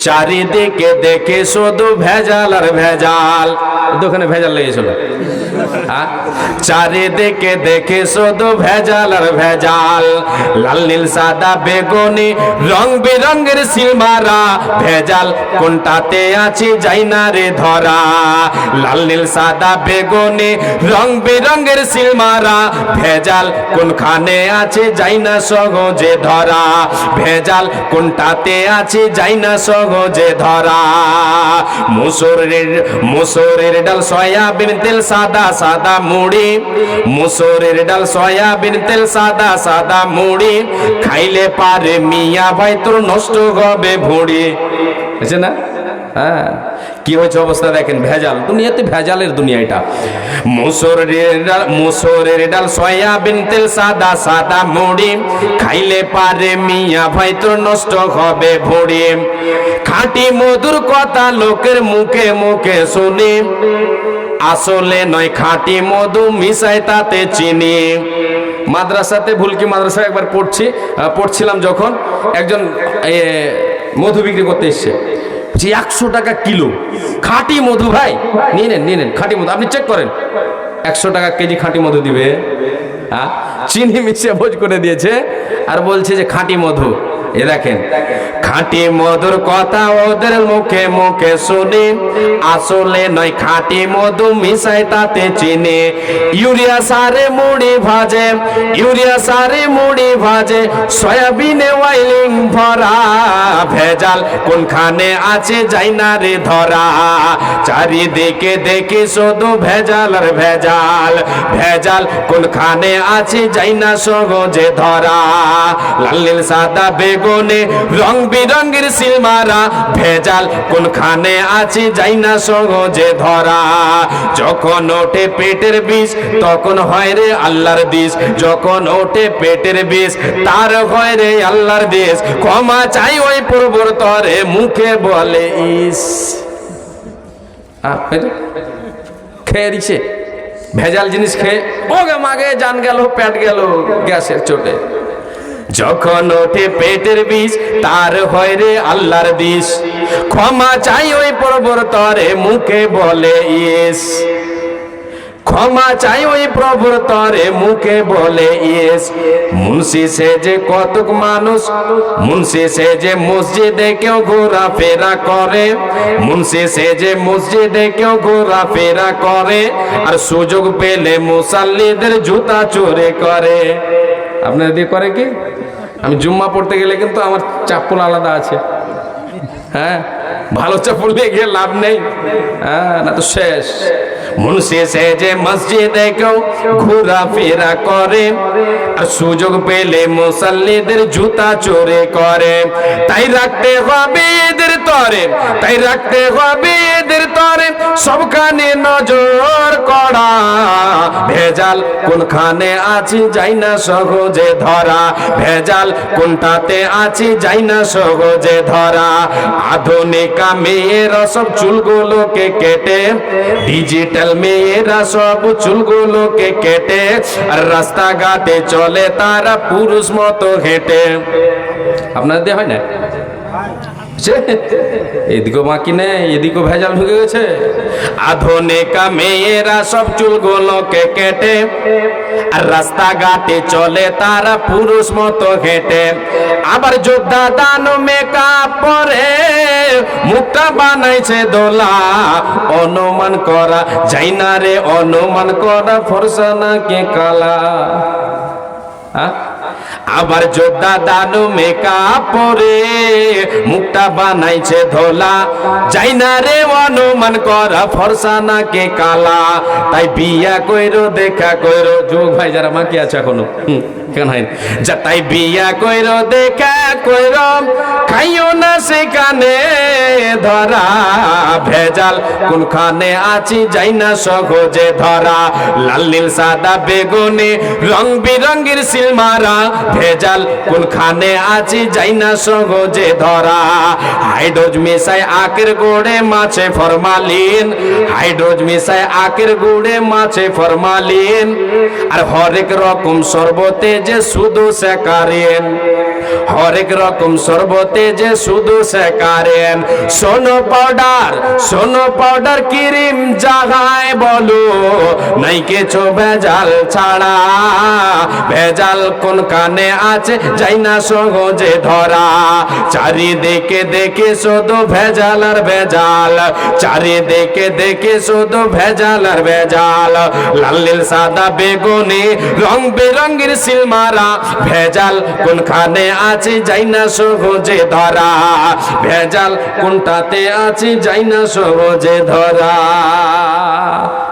চারিদিকে দেখে শুধু ভেজাল আর ভেজাল দোকানে ভেজাল লেগেছিল হ্যাঁ? চারিদিকে দেখে শুধু ভেজাল আর ভেজাল। লাল, নীল, সাদা, বেগুনি, রং বেরঙের সিলমারা। ভেজাল কোনটাতে আছে যাই না রে ধরা। লাল, নীল, সাদা, বেগুনি, রং বেরঙের সিলমারা। ভেজাল কোনখানে আছে যাই না সহজে ধরা। ভেজাল কোনটাতে আছে যাই না সহজে ধরা। মুসুরের মুসুরের ডাল, সয়াবিন তেল, সাদা সাদা মুড়ি, মুসুরের ডাল, সয়াবিন তেল, সাদা সাদা মুড়ি, খাইলে পারে মিয়া ভাই তোর নষ্ট হবে ভুড়ি। বুঝছে না হ্যাঁ কি হয়েছে অবস্থা দেখেন, ভেজাল। দুনিয়াতে ভেজালের দুনিয়া এটা। মুসুরের ডাল সয়াবিন তেল, সাদা সাদা মুড়ি। খাইলে পারে মিয়া ভাই, তোর নষ্ট হবে ভুঁড়ি। খাঁটি মধুর কথা লোকের মুখে মুখে শুনি। আসলে নয়, খাঁটি মধু মিশাই তাতে চিনি। মাদ্রাসাতে ভুলকি মাদ্রাসায় একবার পড়ছি পড়ছিলাম যখন একজন মধু বিক্রি করতে এসছে। যে একশো টাকা কিলো। খাঁটি মধু ভাই, নিয়ে নেন নিয়ে নেন, খাঁটি মধু। আপনি চেক করেন। একশো টাকা কেজি খাঁটি মধু দিবে। হ্যাঁ? চিনি মিশিয়ে ভোজ করে দিয়েছে। আর বলছে যে খাঁটি মধু। এ দেখেন খাঁটি মধুর কথা ওদের মুখে মুখে শুনি। আসলে নয়, খাঁটি মধু মিশাই তাতে চিনি। ইউরিয়া সারে মুড়ি ভাজে, ইউরিয়া সারে মুড়ি ভাজে, সয়াবিনে ওয়াইলিং ভরা। ভেজাল কোনখানে আছে যাই না রে ধরা। চারিদিকে দেখি শুধু ভেজাল আর ভেজাল। ভেজাল কোনখানে আছে যাই না সহজে ধরা। লাল সাদা বেগুনে রং বিরঙ্গের সিলমারা ভেজাল, কোনখানে আছে যাই না সহজে ধরা। যখন ওঠে পেটের বিষ, তখন হয় রে আল্লাহর দিস। যখন ওঠে পেটের বিষ, তার হয় রে আল্লাহর দেশ ক্ষমা চাই ওই পূর্বতরে মুখে বলে ইস। খেয়ে ভেজাল জিনিস খেয়ে। ওগে মাগে, জান গেল পেট গেল, গ্যাসের চোটে। যখন ওঠে পেটের বিষ, তার হয় রে আল্লাহর দিস ক্ষমা চাই ওই প্রবর্তরে, মুখে বলে ইস ক্ষমা চাই ওই প্রভুর তরে মুখে বলে ইয়েস। মুন্সি সে যে কতক মানুষ, মুন্সি সে যে মসজিদে কেউ ঘোরা ফেরা করে, মুন্সি সে যে মসজিদে কেউ ঘোরা ফেরা করে, আর সুযোগ পেলে মুসাল্লিদের জুতা চোরে করে। আপনার দিয়ে করে কি? আমি জুম্মা পড়তে গেলে কিন্তু আমার চাপ্পল আলাদা আছে। হ্যাঁ? ভালো চাপড় নিয়ে গিয়ে লাভ নেই। হ্যাঁ না তো শেষ। মুন্সি যে মসজিদে কেউ ঘোরাফেরা করে আর সুযোগ পেলে মুসল্লিদের জুতা চোরে করে। তাই রাখতে হবে এদের তরে, তাই রাখতে হবে এদের তরে। সবখানে নজর করা। ভেজাল কোনখানে আছি যাই না সহজে ধরা। ভেজাল কোনটাতে আছি যাই না সহজে ধরা। আধুনিকা মেয়েরা সব চুলগুলোকে কেটে ডিজিটাল মেয়েরা সব চুলগুলোকে কেটে আর রাস্তাঘাটে চলে তারা পুরুষ মতো হেঁটে। আপনাদের হয় না? সে এদিকেও বাকি নেই, এদিকেও ভেজাল ঢুকে গেছে। আধুনিকা মেয়েরা সব চুলগুলোকে কেটে, আর রাস্তাঘাটে চলে তারা পুরুষ মতো হেঁটে। আবার যোদ্ধা দান মেকআপ পরে, মুখটা বানাইছে দোলা। অনুমান করা যাই না রে, অনুমান করা ফরসা নাকি কালা। হ্যাঁ? আবার জোদ্দা দানু মেকআপ পরে মুখটা বানাইছে ধোলা। যাই না রে অনুমান করা, ফরসা নাকে কালা। তাই বিয়া কইরো, দেখা কইরো। যুগ ভাই, যারা মাকে আছে এখনও কেন হয়? যা তাই বিয়া কইরো, দেখা কইরো, খাইও না সেখানে, ধরা ভেজাল। কোনখানে আছি যাই না সহজে ধরা। লাল, নীল, সাদা, বেগুনি, রং বিরঙ্গের সিলমারা ভেজাল। কোনখানে আছি যাই না সহজে ধরা। হাইড্রোজ মিশাই আকের গোড়ে মাছে ফরমালিন। হাইড্রোজ মিশাই আকের গুড়ে মাছে ফরমালিন। আর হরেক রকম শরবতে যে শুধু শেখারেন হরেক রকম শরবতে যে শুধু শেখারেন সোনো পাউডার সোনো পাউডার ক্রিম জাগায় বলো, নাই কিছু ভেজাল ছাড়া। ভেজাল কোন কানে আছে, যাই না সহজে ধরা। চারিদিকে দেখে শুধু ভেজাল আর ভেজাল। চারিদিকে দেখে শুধু ভেজাল আর ভেজাল। লাল সাদা, বেগুনি, রং বেরঙ্গের সিলমারা ভেজাল কোনখানে আছে যাই না সহজে ধরা। ভেজাল কোনটাতে আছে যাই না সহজে ধরা।